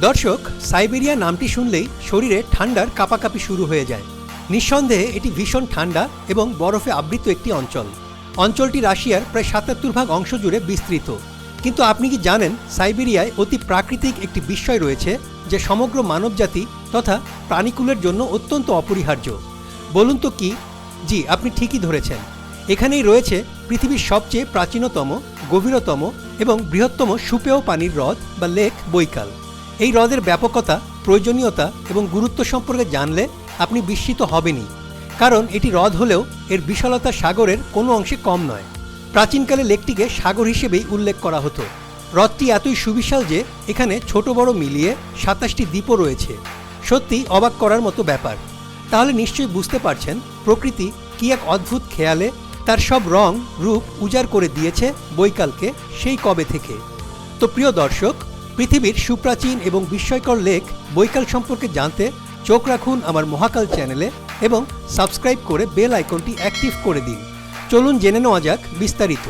দর্শক, সাইবেরিয়া নামটি শুনলেই শরীরে ঠান্ডার কাঁপাকাঁপি শুরু হয়ে যায়। নিঃসন্দেহে এটি ভীষণ ঠান্ডা এবং বরফে আবৃত একটি অঞ্চল। অঞ্চলটি রাশিয়ার প্রায় সাতাত্তর ভাগ অংশ জুড়ে বিস্তৃত। কিন্তু আপনি কি জানেন সাইবেরিয়ায় অতি প্রাকৃতিক একটি বিস্ময় রয়েছে যে সমগ্র মানবজাতি তথা প্রাণীকুলের জন্য অত্যন্ত অপরিহার্য? বলুন তো কি? জি, আপনি ঠিকই ধরেছেন। এখানেই রয়েছে পৃথিবীর সবচেয়ে প্রাচীনতম, গভীরতম এবং বৃহত্তম সুপেয় পানির হ্রদ বা লেক বৈকাল। এই হ্রদের ব্যাপকতা, প্রয়োজনীয়তা এবং গুরুত্ব সম্পর্কে জানলে আপনি বিস্মিত হবেনই। কারণ এটি হ্রদ হলেও এর বিশালতা সাগরের কোনো অংশে কম নয়। প্রাচীনকালে লেকটিকে সাগর হিসেবেই উল্লেখ করা হতো। হ্রদটি এতই সুবিশাল যে এখানে ছোট বড় মিলিয়ে সাতাশটি দ্বীপও রয়েছে। সত্যি অবাক করার মতো ব্যাপার। তাহলে নিশ্চয়ই বুঝতে পারছেন প্রকৃতি কি এক অদ্ভুত খেয়ালে তার সব রং, রূপ উজাড় করে দিয়েছে বৈকালকে সেই কবে থেকে। তো প্রিয় দর্শক পৃথিবীর সুপ্রাচীন এবং বিস্ময়কর লেক বৈকাল সম্পর্কে জানতে চোখ রাখুন আমার মহাকাল চ্যানেলে এবং সাবস্ক্রাইব করে বেল আইকনটি অ্যাক্টিভ করে দিন। চলুন জেনে নেওয়া যাক বিস্তারিত।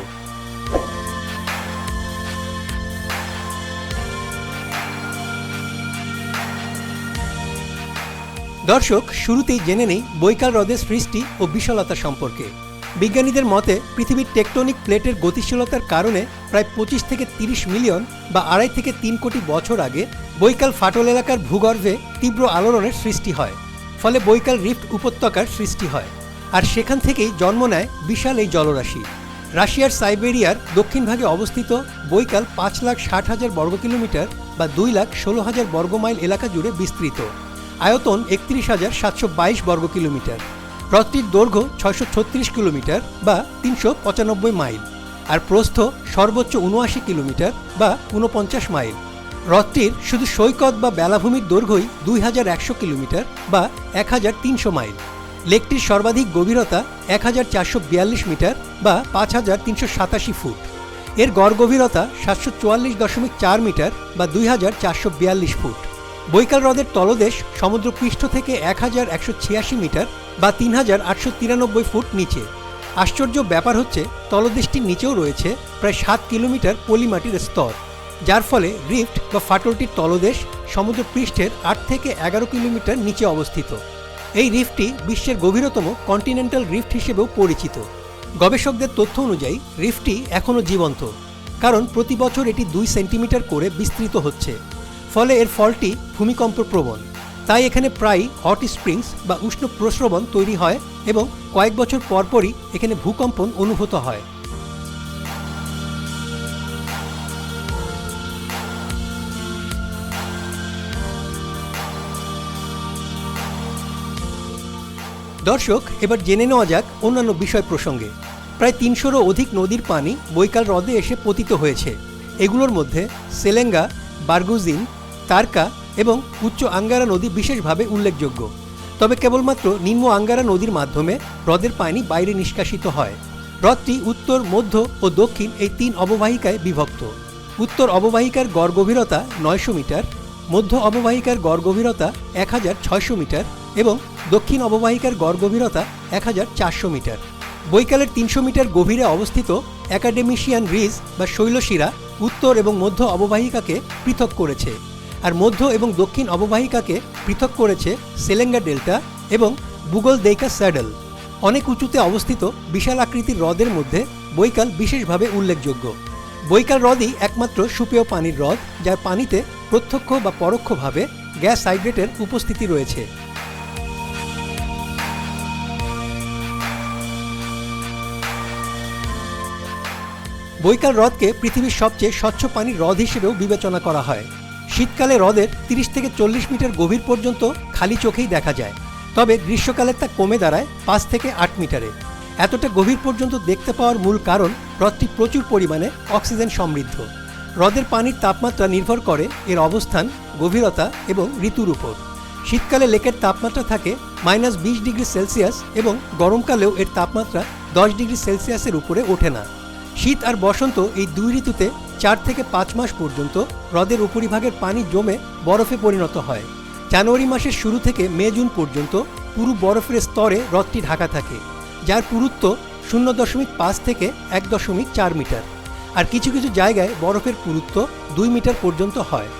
দর্শক, শুরুতেই জেনে নেই বৈকাল হ্রদের সৃষ্টি ও বিশালতা সম্পর্কে। বিজ্ঞানীদের মতে, পৃথিবীর টেকটনিক প্লেটের গতিশীলতার কারণে প্রায় পঁচিশ থেকে তিরিশ মিলিয়ন বা আড়াই থেকে তিন কোটি বছর আগে বৈকাল ফাটল এলাকার ভূগর্ভে তীব্র আলোড়নের সৃষ্টি হয়, ফলে বৈকাল রিফ্ট উপত্যকার সৃষ্টি হয়। আর সেখান থেকেই জন্ম নেয় বিশাল এই জলরাশি। রাশিয়ার সাইবেরিয়ার দক্ষিণ ভাগে অবস্থিত বৈকাল পাঁচ লাখ ষাট হাজার বর্গ কিলোমিটার বা দুই লাখ ষোলো হাজার বর্গমাইল এলাকা জুড়ে বিস্তৃত। আয়তন একত্রিশ হাজার সাতশো বাইশ বর্গ কিলোমিটার। হ্রদটির দৈর্ঘ্য ছয়শো ছত্রিশ কিলোমিটার বা তিনশো পঁচানব্বই মাইল, আর প্রস্থ সর্বোচ্চ উনআশি কিলোমিটার বা ঊনপঞ্চাশ মাইল। হ্রদটির শুধু সৈকত বা বেলাভূমির দৈর্ঘ্যই দুই হাজার একশো কিলোমিটার বা এক হাজার তিনশো মাইল। লেকটির সর্বাধিক গভীরতা এক হাজার চারশো বিয়াল্লিশ মিটার বা পাঁচ হাজার তিনশো সাতাশি ফুট। এর গড় গভীরতা সাতশো চুয়াল্লিশ দশমিক চার মিটার বা দুই হাজার চারশো বিয়াল্লিশ ফুট। বৈকাল হ্রদের তলদেশ সমুদ্রপৃষ্ঠ থেকে এক হাজার একশো ছিয়াশি মিটার বা তিন হাজার আটশো তিরানব্বই ফুট নিচে। আশ্চর্য ব্যাপার হচ্ছে, তলদেশটির নিচেও রয়েছে প্রায় সাত কিলোমিটার পলিমাটির স্তর, যার ফলে রিফট বা ফাটলটির তলদেশ সমুদ্রপৃষ্ঠের আট থেকে এগারো কিলোমিটার নিচে অবস্থিত। এই রিফটি বিশ্বের গভীরতম কন্টিনেন্টাল রিফট হিসেবেও পরিচিত। গবেষকদের তথ্য অনুযায়ী রিফটি এখনও জীবন্ত, কারণ প্রতি বছর এটি দুই সেন্টিমিটার করে বিস্তৃত হচ্ছে। ফলে এর ফলটি ভূমিকম্প প্রবণ তাই এখানে প্রায় হট স্প্রিংস বা উষ্ণ প্রস্রবণ তৈরি হয় এবং কয়েক বছর পরপরই এখানে ভূকম্পন অনুভূত হয়। দর্শক, এবার জেনে নেওয়া যাক অন্যান্য বিষয় প্রসঙ্গে। প্রায় তিনশোরও অধিক নদীর পানি বৈকাল হ্রদে এসে পতিত হয়েছে। এগুলোর মধ্যে সেলেঙ্গা, বার্গুজিন তারকা এবং উচ্চ আঙ্গারা নদী বিশেষভাবে উল্লেখযোগ্য। তবে কেবলমাত্র নিম্ন আঙ্গারা নদীর মাধ্যমে হ্রদের পানি বাইরে নিষ্কাশিত হয়। হ্রদটি উত্তর, মধ্য ও দক্ষিণ এই তিন অববাহিকায় বিভক্ত। উত্তর অববাহিকার গড় গভীরতা নয়শো মিটার, মধ্য অববাহিকার গড় গভীরতা এক হাজার ছয়শো মিটার এবং দক্ষিণ অববাহিকার গড় গভীরতা এক হাজার চারশো মিটার। বৈকালের তিনশো মিটার গভীরে অবস্থিত অ্যাকাডেমিশিয়ান রিজ বা শৈলশিরা উত্তর এবং মধ্য অববাহিকাকে পৃথক করেছে। আর মধ্য এবং দক্ষিণ অববাহিকাকে পৃথক করেছে সেলেঙ্গা ডেল্টা এবং বুগল দেইকা স্যাডেল। অনেক উঁচুতে অবস্থিত বিশাল আকৃতির হ্রদের মধ্যে বৈকাল বিশেষভাবে উল্লেখযোগ্য। বৈকাল হ্রদই একমাত্র সুপেয় পানির হ্রদ, যার পানিতে প্রত্যক্ষ বা পরোক্ষভাবে গ্যাস হাইড্রেটের উপস্থিতি রয়েছে। বৈকাল হ্রদকে পৃথিবীর সবচেয়ে স্বচ্ছ পানির হ্রদ হিসেবেও বিবেচনা করা হয়। শীতকালে হ্রদের তিরিশ থেকে চল্লিশ মিটার গভীর পর্যন্ত খালি চোখেই দেখা যায়। তবে গ্রীষ্মকালে তা কমে দাঁড়ায় পাঁচ থেকে আট মিটারে। এতটা গভীর পর্যন্ত দেখতে পাওয়ার মূল কারণ হ্রদটি প্রচুর পরিমাণে অক্সিজেন সমৃদ্ধ। হ্রদের পানির তাপমাত্রা নির্ভর করে এর অবস্থান, গভীরতা এবং ঋতুর উপর। শীতকালে লেকের তাপমাত্রা থাকে মাইনাস বিশ ডিগ্রি সেলসিয়াস এবং গরমকালেও এর তাপমাত্রা দশ ডিগ্রি সেলসিয়াসের উপরে ওঠে না। শীত আর বসন্ত এই দুই ঋতুতে চার থেকে পাঁচ মাস পর্যন্ত হ্রদের উপরিভাগের পানি জমে বরফে পরিণত হয়। জানুয়ারি মাসের শুরু থেকে মে, জুন পর্যন্ত পুরো বরফের স্তরে হ্রদটি ঢাকা থাকে, যার পুরুত্ব শূন্য দশমিক পাঁচ থেকে এক দশমিক চার মিটার। আর কিছু কিছু জায়গায় বরফের পুরুত্ব দুই মিটার পর্যন্ত হয়।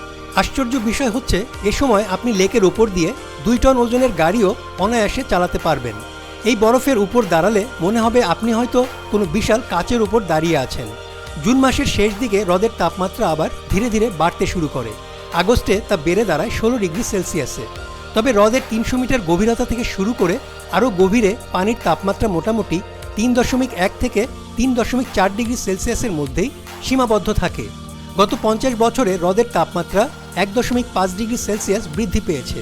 আশ্চর্য বিষয় হচ্ছে, এ সময় আপনি লেকের ওপর দিয়ে দুই টন ওজনের গাড়িও অনায়াসে চালাতে পারবেন। এই বরফের উপর দাঁড়ালে মনে হবে আপনি হয়তো কোনো বিশাল কাচের উপর দাঁড়িয়ে আছেন। জুন মাসের শেষ দিকে হ্রদের তাপমাত্রা আবার ধীরে ধীরে বাড়তে শুরু করে। আগস্টে তা বেড়ে দাঁড়ায় ষোলো ডিগ্রি সেলসিয়াসে। তবে হ্রদের তিনশো মিটার গভীরতা থেকে শুরু করে আরও গভীরে পানির তাপমাত্রা মোটামুটি তিন দশমিক এক থেকে তিন দশমিক চার ডিগ্রি সেলসিয়াসের মধ্যেই সীমাবদ্ধ থাকে। গত পঞ্চাশ বছরে হ্রদের তাপমাত্রা এক দশমিক পাঁচ ডিগ্রি সেলসিয়াস বৃদ্ধি পেয়েছে,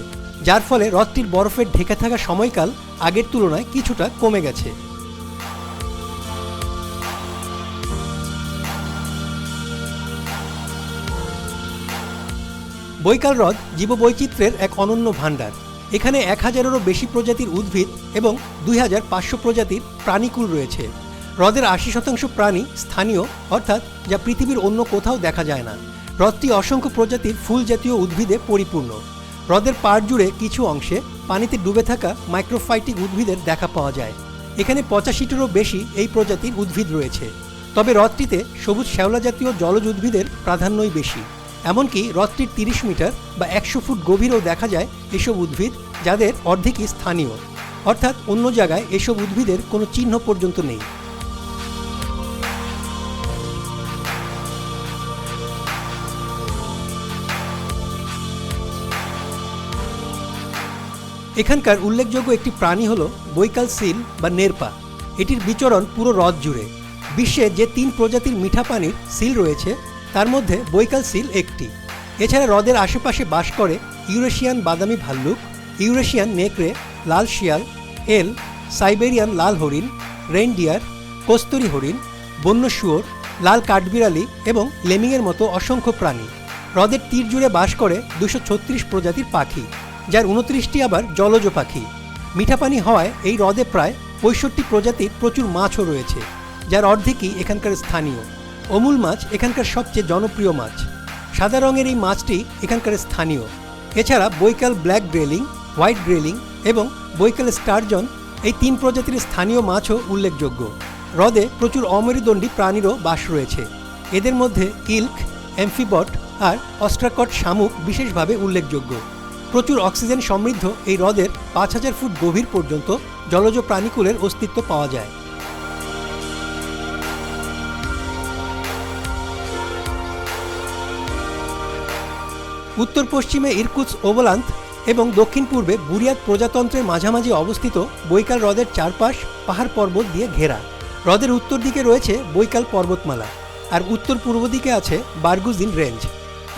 যার ফলে হ্রদটির বরফের ঢেকে থাকা সময়কাল আগের তুলনায় কিছুটা কমে গেছে। বৈকাল হ্রদ জীববৈচিত্র্যের এক অনন্য ভাণ্ডার। এখানে এক হাজারেরও বেশি প্রজাতির উদ্ভিদ এবং দুই হাজার পাঁচশো প্রজাতির প্রাণীকুল রয়েছে। হ্রদের আশি শতাংশ প্রাণী স্থানীয়, অর্থাৎ যা পৃথিবীর অন্য কোথাও দেখা যায় না। হ্রদটি অসংখ্য প্রজাতির ফুল জাতীয় উদ্ভিদে পরিপূর্ণ। হ্রদের পাড় জুড়ে কিছু অংশে পানিতে ডুবে থাকা মাইক্রোফাইটিক উদ্ভিদের দেখা পাওয়া যায়। এখানে পঁচাশিটিরও বেশি এই প্রজাতির উদ্ভিদ রয়েছে। তবে হ্রদটিতে সবুজ শ্যাওলা জাতীয় জলজ উদ্ভিদের প্রাধান্যই বেশি। এমনকি হ্রদটির তিরিশ মিটার বা একশো ফুট গভীরেও দেখা যায় এসব উদ্ভিদ যাদের অর্ধেকই স্থানীয়। অর্থাৎ অন্য জায়গায় এসব উদ্ভিদের কোনো চিহ্ন পর্যন্ত নেই। এখানকার উল্লেখযোগ্য একটি প্রাণী হল বৈকাল সিল বা নেরপা। এটির বিচরণ পুরো হ্রদ জুড়ে। বিশ্বে যে তিন প্রজাতির মিঠা পানির সিল রয়েছে তার মধ্যে বৈকাল সিল একটি। এছাড়া হ্রদের আশেপাশে বাস করে ইউরেশিয়ান বাদামি ভাল্লুক, ইউরেশিয়ান নেকড়ে, লাল শিয়াল, এল, সাইবেরিয়ান লাল হরিণ, রেইনডিয়ার, কস্তুরী হরিণ, বন্য শুয়োর, লাল কাঠবিড়ালি এবং লেমিংয়ের মতো অসংখ্য প্রাণী। হ্রদের তীর জুড়ে বাস করে দুশো ছত্রিশ প্রজাতির পাখি, যার উনত্রিশটি আবার জলজ পাখি। মিঠা পানি হওয়ায় এই হ্রদে প্রায় পঁয়ষট্টি প্রজাতির প্রচুর মাছও রয়েছে, যার অর্ধেকই এখানকার স্থানীয়। অমূল মাছ এখানকার সবচেয়ে জনপ্রিয় মাছ। সাদা রঙের এই মাছটি এখানকার স্থানীয়। এছাড়া Baikal black grayling, white grayling এবং বৈকাল স্টারজন এই তিন প্রজাতির স্থানীয় মাছও উল্লেখযোগ্য। হ্রদে প্রচুর অমেরুদণ্ডী প্রাণীরও বাস রয়েছে। এদের মধ্যে ইল্ক, অ্যাম্ফিবট আর অস্ট্রাকট শামুক বিশেষভাবে উল্লেখযোগ্য। প্রচুর অক্সিজেন সমৃদ্ধ এই হ্রদের পাঁচ হাজার ফুট গভীর পর্যন্ত জলজ প্রাণীকুলের অস্তিত্ব পাওয়া যায়। উত্তর পশ্চিমে ইরকুৎস ওবলান্ত এবং দক্ষিণ পূর্বে বুরিয়াত প্রজাতন্ত্রের মাঝামাঝি অবস্থিত বৈকাল হ্রদের চারপাশ পাহাড় পর্বত দিয়ে ঘেরা। হ্রদের উত্তর দিকে রয়েছে বৈকাল পর্বতমালা আর উত্তর পূর্ব দিকে আছে বারগুজিন রেঞ্জ।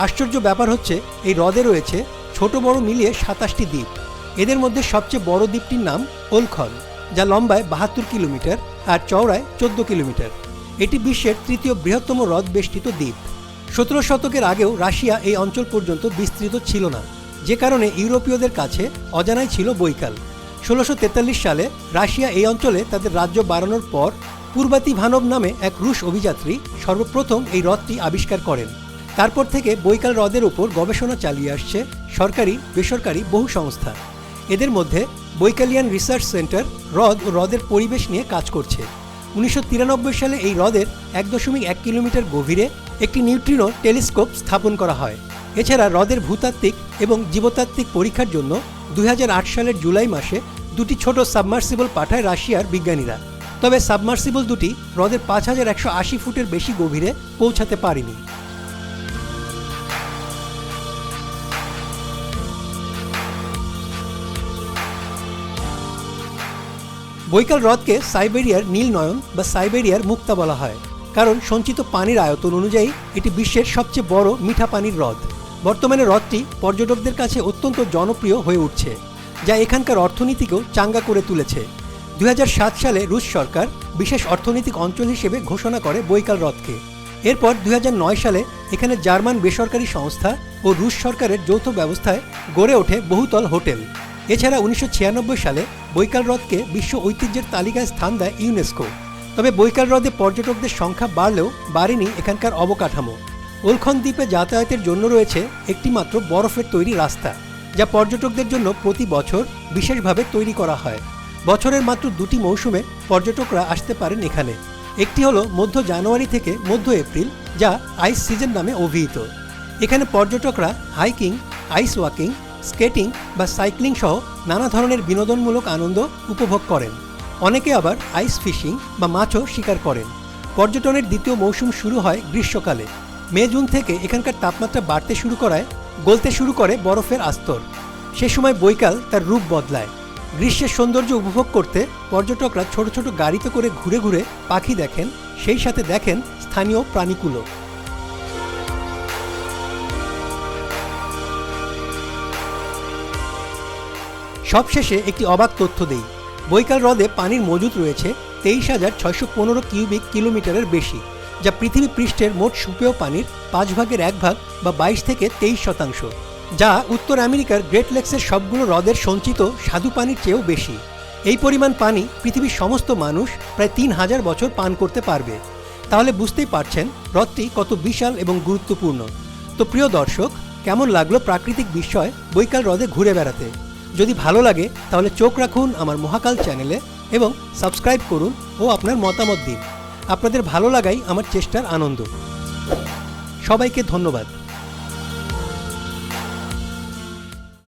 আশ্চর্য ব্যাপার হচ্ছে, এই হ্রদে রয়েছে ছোট বড় মিলিয়ে সাতাশটি দ্বীপ। এদের মধ্যে সবচেয়ে বড় দ্বীপটির নাম ওলখন, যা লম্বায় বাহাত্তর কিলোমিটার আর চওড়ায় চোদ্দ কিলোমিটার। এটি বিশ্বের তৃতীয় বৃহত্তম হ্রদ বেষ্টিত দ্বীপ। সতেরো শতকের আগেও রাশিয়া এই অঞ্চল পর্যন্ত বিস্তৃত ছিল না। যে কারণে ইউরোপীয়দের কাছে অজানাই ছিল বৈকাল। ষোলোশো সালে রাশিয়া এই অঞ্চলে তাদের রাজ্য বাড়ানোর পর পূর্বাতি ভানব নামে এক রুশ অভিযাত্রী সর্বপ্রথম এই হ্রদটি আবিষ্কার করেন। তারপর থেকে বৈকাল হ্রদের উপর গবেষণা চালিয়ে আসছে সরকারি, বেসরকারি বহু সংস্থা। এদের মধ্যে বৈকালিয়ান রিসার্চ সেন্টার হ্রদ ও হ্রদের পরিবেশ নিয়ে কাজ করছে। উনিশশো তিরানব্বই সালে এই হ্রদের এক দশমিক এক কিলোমিটার গভীরে একটি নিউট্রিনো টেলিস্কোপ স্থাপন করা হয়। এছাড়া হ্রদের ভূতাত্ত্বিক এবং জীবতাত্ত্বিক পরীক্ষার জন্য দুই হাজার আট সালের জুলাই মাসে দুটি ছোট সাবমার্সিবল পাঠায় রাশিয়ার বিজ্ঞানীরা। তবে সাবমার্সিবল দুটি হ্রদের পাঁচ হাজার একশো আশি ফুটের বেশি গভীরে পৌঁছাতে পারেনি। বৈকাল হ্রদকে সাইবেরিয়ার নীল নয়ন বা সাইবেরিয়ার মুক্তা বলা হয়। কারণ সঞ্চিত পানির আয়তন অনুযায়ী এটি বিশ্বের সবচেয়ে বড় মিঠা পানির হ্রদ। বর্তমানে হ্রদটি পর্যটকদের কাছে অত্যন্ত জনপ্রিয় হয়ে উঠছে, যা এখানকার অর্থনীতিকেও চাঙ্গা করে তুলেছে। দুই হাজার সাত সালে রুশ সরকার বিশেষ অর্থনৈতিক অঞ্চল হিসেবে ঘোষণা করে বৈকাল হ্রদকে। এরপর দুই হাজার নয় সালে এখানে জার্মান বেসরকারি সংস্থা ও রুশ সরকারের যৌথ ব্যবস্থায় গড়ে ওঠে বহুতল হোটেল। এছাড়া উনিশশো ছিয়ানব্বই সালে বৈকাল হ্রদকে বিশ্ব ঐতিহ্যের তালিকায় স্থান দেয় ইউনেস্কো। তবে বৈকাল হ্রদে পর্যটকদের সংখ্যা বাড়লেও বাড়েনি এখানকার অবকাঠামো। ওলখন দ্বীপে যাতায়াতের জন্য রয়েছে একটি মাত্র বরফের তৈরি রাস্তা, যা পর্যটকদের জন্য প্রতি বছর বিশেষভাবে তৈরি করা হয়। বছরের মাত্র দুটি মৌসুমে পর্যটকরা আসতে পারেন এখানে। একটি হলো মধ্য জানুয়ারি থেকে মধ্য এপ্রিল, যা আইস সিজন নামে অভিহিত। এখানে পর্যটকরা হাইকিং, আইস ওয়াকিং, স্কেটিং বা সাইক্লিং সহ নানা ধরনের বিনোদনমূলক আনন্দ উপভোগ করেন। অনেকে আবার আইস ফিশিং বা মাছও শিকার করেন। পর্যটনের দ্বিতীয় মৌসুম শুরু হয় গ্রীষ্মকালে। মে, জুন থেকে এখানকার তাপমাত্রা বাড়তে শুরু করায়, গলতে শুরু করে বরফের আস্তর। সে সময় বৈকাল তার রূপ বদলায়। গ্রীষ্মের সৌন্দর্য উপভোগ করতে পর্যটকরা ছোট ছোট গাড়িতে করে ঘুরে ঘুরে পাখি দেখেন, সেই সাথে দেখেন স্থানীয় প্রাণীকুলো সবশেষে একটি অবাক তথ্য দেই। বৈকাল হ্রদে পানির মজুদ রয়েছে তেইশ হাজার ছয়শো পনেরো কিউবিক কিলোমিটারের বেশি, যা পৃথিবী পৃষ্ঠের মোট সুপেয় পানির পাঁচ ভাগের এক ভাগ বা বাইশ থেকে তেইশ শতাংশ, যা উত্তর আমেরিকার গ্রেট লেকসের সবগুলো হ্রদের সঞ্চিত স্বাদু পানির চেয়েও বেশি। এই পরিমাণ পানি পৃথিবীর সমস্ত মানুষ প্রায় তিন হাজার বছর পান করতে পারবে। তাহলে বুঝতেই পারছেন হ্রদটি কত বিশাল এবং গুরুত্বপূর্ণ। তো প্রিয় দর্শক, কেমন লাগল প্রাকৃতিক বিস্ময় বৈকাল হ্রদে ঘুরে বেড়াতে? যদি ভালো লাগে, তাহলে চোখ রাখুন আমার মহাকাল চ্যানেলে এবং সাবস্ক্রাইব করুন ও আপনার মতামত দিন। আপনাদের ভালো লাগাই আমার চেষ্টার আনন্দ। সবাইকে ধন্যবাদ।